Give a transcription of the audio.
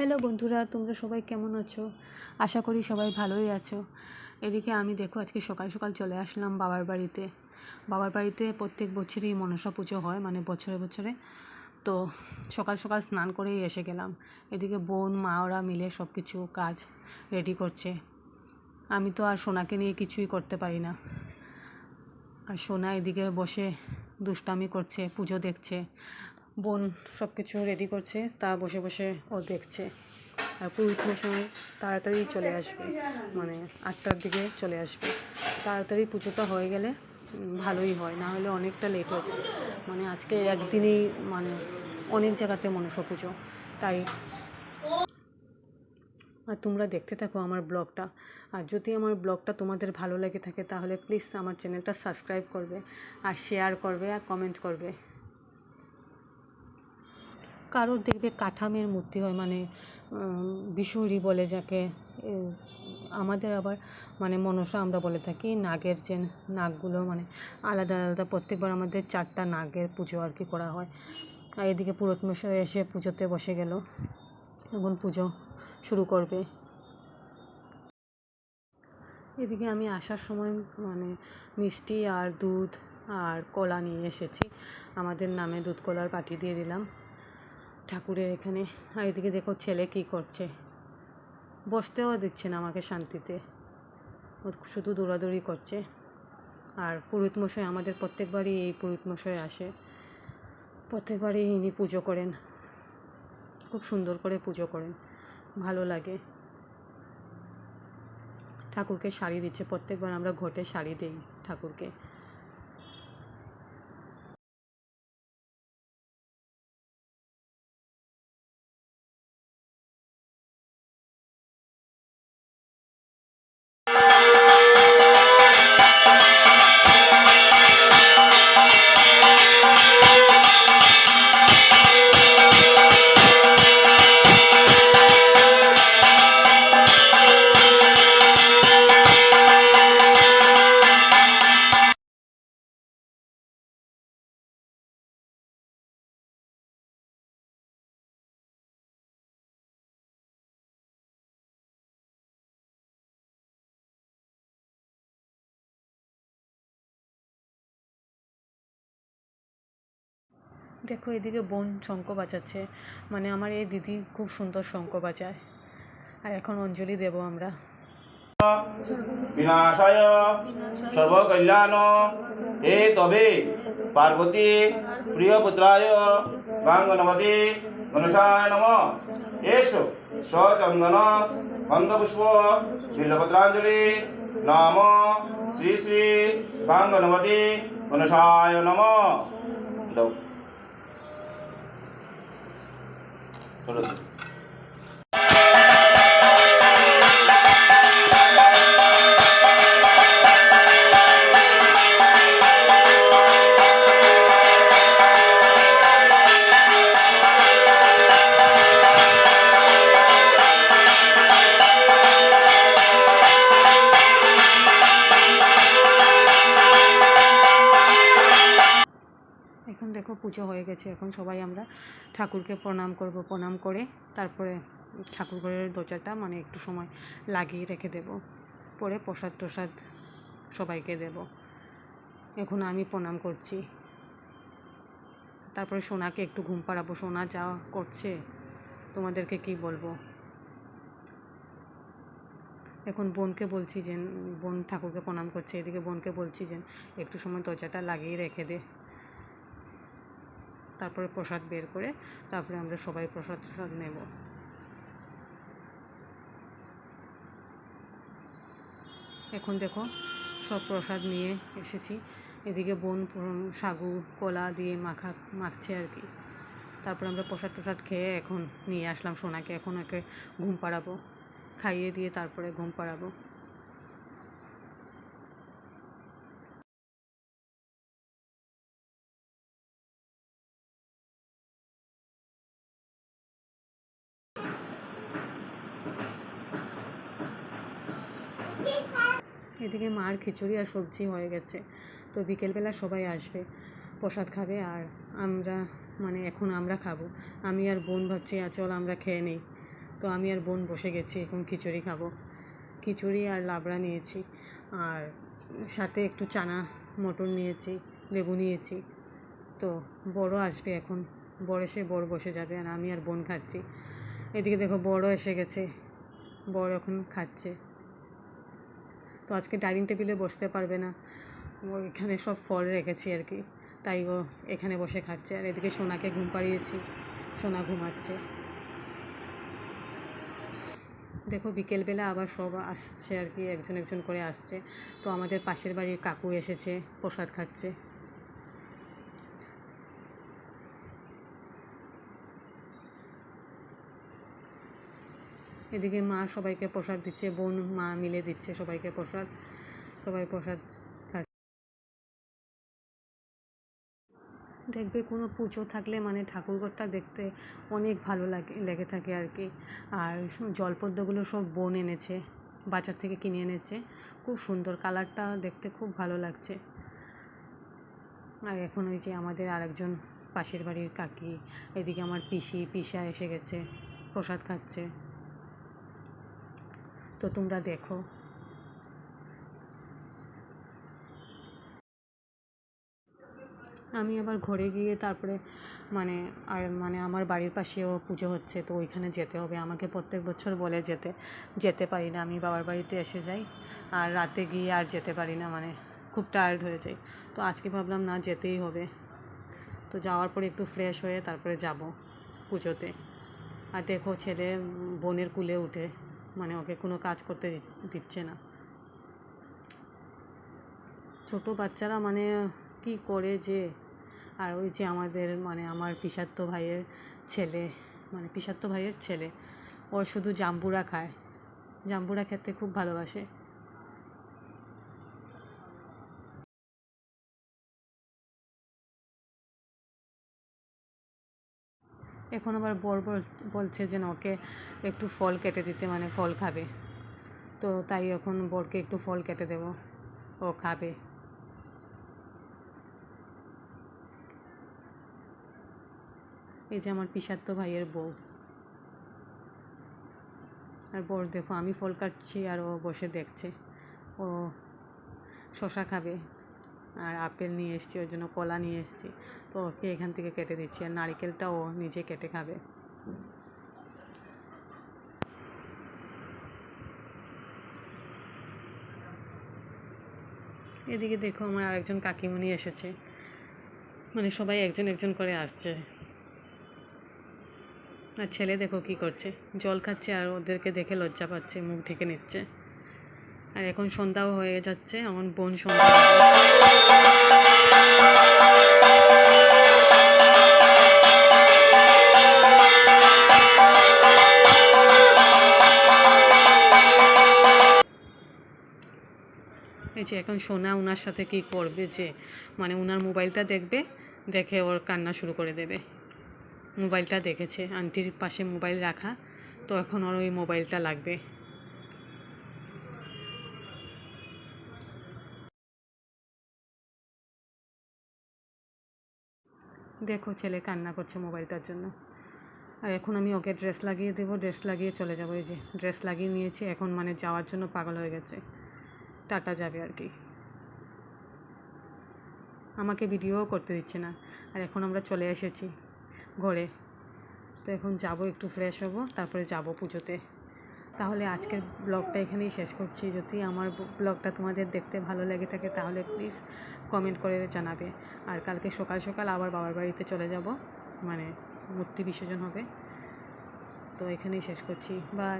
Hello বন্ধুরা, তোমরা সবাই কেমন আছো? আশা করি সবাই ভালোই আছো। এদিকে আমি দেখো, আজকে সকাল সকাল চলে আসলাম বাবার বাড়িতে। বাবার বাড়িতে প্রত্যেক বছরই মনসা পুজো হয় মানে বছরে বছরে। তো সকাল সকাল স্নান করেই এসে গেলাম। এদিকে বোন, মা, ওরা মিলে সব কিছু কাজ রেডি করছে। আমি তো আর সোনাকে নিয়ে কিছুই করতে পারি না। আর সোনা এদিকে বসে দুষ্টামি করছে, পুজো দেখছে। বোন সব কিছু রেডি করছে, তা বসে বসে ও দেখছে। আর পুরোহিত সময় তাড়াতাড়ি চলে আসবে মানে আটটার দিকে চলে আসবে। তাড়াতাড়ি পুজোটা হয়ে গেলে ভালোই হয়, না হলে অনেকটা লেট হয়ে যায়। মানে আজকে একদিনেই মানে অনেক জায়গাতে মনসা পুজো, তাই। আর তোমরা দেখতে থাকো আমার ব্লগটা। আর যদি আমার ব্লগটা তোমাদের ভালো লেগে থাকে, তাহলে প্লিজ আমার চ্যানেলটা সাবস্ক্রাইব করবে, আর শেয়ার করবে, আর কমেন্ট করবে। কারোর দেখবে কাঠামের মূর্তি হয় মানে বিশুরি বলে যাকে আমাদের আবার মানে মনসা আমরা বলে থাকি, নাগের যে নাগগুলো মানে আলাদা আলাদা, প্রত্যেকবার আমাদের চারটা নাগের পুজো আর কি করা হয়। আর এদিকে পুরোত মশাই এসে পুজোতে বসে গেল এখন পুজো শুরু করবে। এদিকে আমি আসার সময় মানে মিষ্টি আর দুধ আর কলা নিয়ে এসেছি। আমাদের নামে দুধ কলার পাটি দিয়ে দিলাম। ঠাকুরের এখানে, আর এদিকে দেখো ছেলে কী করছে। বসতেও দিচ্ছে না আমাকে শান্তিতে। ও শুধু দৌড়াদৌড়ি করছে। আর পুরোহিত মশাই আমাদের প্রত্যেকবারই এই পুরোহিত মশাই আসে। প্রত্যেকবারই ইনি পুজো করেন। খুব সুন্দর করে পুজো করেন। ভালো লাগে। ঠাকুরকে শাড়ি দিচ্ছে। প্রত্যেকবার আমরা ঘটে শাড়ি দিই ঠাকুরকে। দেখো এদিকে বোন শঙ্খ বাজাচ্ছে। মানে আমার এই দিদি খুব সুন্দর শঙ্খ বাজায়। আর এখন অঞ্জলি দেব আমরা। বিনাশায় তবে পার্বতী বাঙ্গনবতী গণেশায় নম। শ্রী শ্রী বাঙ্গনবতী গণেশায় নম। চলো এখন পুজো হয়ে গেছে, এখন সবাই আমরা ঠাকুরকে প্রণাম করব, প্রণাম করে তারপরে ঠাকুর ঘরের দরজাটা মানে একটু সময় লাগিয়ে রেখে দেব। পরে প্রসাদ টসাদ সবাইকে দেব। এখন আমি প্রণাম করছি। তারপরে সোনাকে একটু ঘুম পাড়াবো। সোনা যা করছে, তোমাদেরকে কি বলব? এখন বোনকে বলছি যে, বোন ঠাকুরকে প্রণাম করছে। এদিকে বোনকে বলছি যে, একটু সময় দরজাটা লাগিয়ে রেখে দে। তারপরে প্রসাদ বের করে তারপরে আমরা সবাই প্রসাদ প্রসাদ নেব। এখন দেখো সব প্রসাদ নিয়ে এসেছি। এদিকে বোন সাগু, কলা দিয়ে মাখা, মাখছে আর কি। তারপর আমরা প্রসাদ টসাদ খেয়ে এখন নিয়ে আসলাম সোনাকে। এখন একে ঘুম পাড়াবো, খাইয়ে দিয়ে তারপরে ঘুম পাড়াবো। এদিকে মার খিচুড়ি আর সবজি হয়ে গেছে। তো বিকেলবেলা সবাই আসবে, প্রসাদ খাবে আর আমরা মানে এখন আমরা খাব। আমি আর বোন ভাবছি আচল আমরা খেয়ে নিই। তো আমি আর বোন বসে গেছি, এখন খিচুড়ি খাব। খিচুড়ি আর লাবড়া নিয়েছি আর সাথে একটু চানা, মটর নিয়েছি, লেবু নিয়েছি। তো বড় আসবে এখন বড় এসে বড় বসে যাবে আর আমি আর বোন খাচ্ছি। এদিকে দেখো বড় এসে গেছে বড় এখন খাচ্ছে। তো আজকে ডাইনিং টেবিলে বসতে পারবে না। ও এখানে সব ফল রেখেছি আর কি। তাই ও এখানে বসে খাচ্ছে। আর এদিকে সোনাকে ঘুম পাড়িয়েছি। সোনা ঘুমাচ্ছে। দেখো, বিকেলবেলা আবার সব আসছে আর কি। একজন একজন করে আসছে। তো আমাদের পাশের বাড়ির কাকু এসেছে, প্রসাদ খাচ্ছে। এদিকে মা সবাইকে প্রসাদ দিচ্ছে, বোন, মা মিলে দিচ্ছে সবাইকে প্রসাদ। সবাই প্রসাদ দেখবে কোনো পুজো থাকলে মানে ঠাকুরঘরটা দেখতে অনেক ভালো লাগে, লেগে থাকে আর কি। আর জলপদ্মগুলো সব বোন এনেছে, বাজার থেকে কিনে এনেছে। খুব সুন্দর কালারটা দেখতে খুব ভালো লাগছে। আর এখন ওই যে আমাদের আরেকজন পাশের বাড়ির কাকি, এদিকে আমার পিসি, পিসা এসে গেছে, প্রসাদ খাচ্ছে। তো তোমরা দেখো। আমি আবার ঘরে গিয়ে তারপরে মানে আর মানে আমার বাড়ির পাশেও পুজো হচ্ছে, তো ওইখানে যেতে হবে। আমাকে প্রত্যেক বছর বলে যেতে যেতে পারি না। আমি বাবার বাড়িতে এসে যাই আর রাতে গিয়ে আর যেতে পারি না মানে খুব টায়ার্ড হয়ে যাই। তো আজকে ভাবলাম না, যেতেই হবে। তো যাওয়ার পরে একটু ফ্রেশ হয়ে তারপরে যাব পুজোতে। আর দেখো ছেলে বোনের কুলে উঠে মানে ওকে কোনো কাজ করতে দিচ- দিচ্ছে না। ছোট বাচ্চারা মানে কি করে যে, আর ওই যে আমাদের মানে আমার পিসাত্ত ভাইয়ের ছেলে মানে পিসাত্ত ভাইয়ের ছেলে, ও শুধু জাম্বুরা খায়। জাম্বুরা খেতে খুব ভালোবাসে। এখন আবার বর বল- বলছে যে না, ওকে একটু ফল কেটে দিতে মানে ফল খাবে। তো তাই এখন বরকে একটু ফল কেটে দেব, ও খাবে। এই যে আমার পিসাত্ত ভাইয়ের বউ। আর বর দেখো, আমি ফল কাটছি আর ও বসে দেখছে। ও শশা খাবে। আর আপেল নিয়ে এসেছি, ওর জন্য কলা নিয়ে এসেছি। তো ওকে এখান থেকে কেটে দিচ্ছি আর নারিকেলটা ও নিজে কেটে খাবে। এদিকে দেখো আমার আরেকজন কাকিমণি এসেছে। মানে সবাই একজন একজন করে আসছে। আর ছেলে দেখো কি করছে, জল খাচ্ছে আর ওদেরকে দেখে লজ্জা পাচ্ছে, মুখ ঢেকে নিচ্ছে। আর এখন সন্ধ্যাও হয়ে যাচ্ছে এখন বোন সন্ধ্যা। এই যে এখন সোনা ওনার সাথে কি করবে যে মানে ওনার মোবাইলটা দেখবে, দেখে ওর কান্না শুরু করে দেবে মোবাইলটা দেখেছে, আন্টির পাশে মোবাইল রাখা, তো এখন ওর ওই মোবাইলটা লাগবে দেখো ছেলে কান্না করছে মোবাইলটার জন্য। আর এখন আমি ওকে ড্রেস লাগিয়ে দেবো ড্রেস লাগিয়ে চলে যাব। এই যে ড্রেস লাগিয়ে নিয়েছি, এখন মানে যাওয়ার জন্য পাগল হয়ে গেছে। টাটা যাবে আর কি। আমাকে ভিডিও করতে দিচ্ছে না। আর এখন আমরা চলে এসেছি ঘরে। তো এখন যাব, একটু ফ্রেশ হব, তারপরে যাব পুজোতে। তাহলে আজকের ব্লগটা এখানেই শেষ করছি। যদি আমার ব্লগটা তোমাদের দেখতে ভালো লেগে থাকে তাহলে প্লিজ কমেন্ট করে জানাবে। আর কালকে সকাল সকাল আবার বাবার বাড়িতে চলে যাব। মানে মূর্তি বিসর্জন হবে। তো এখানেই শেষ করছি। বাই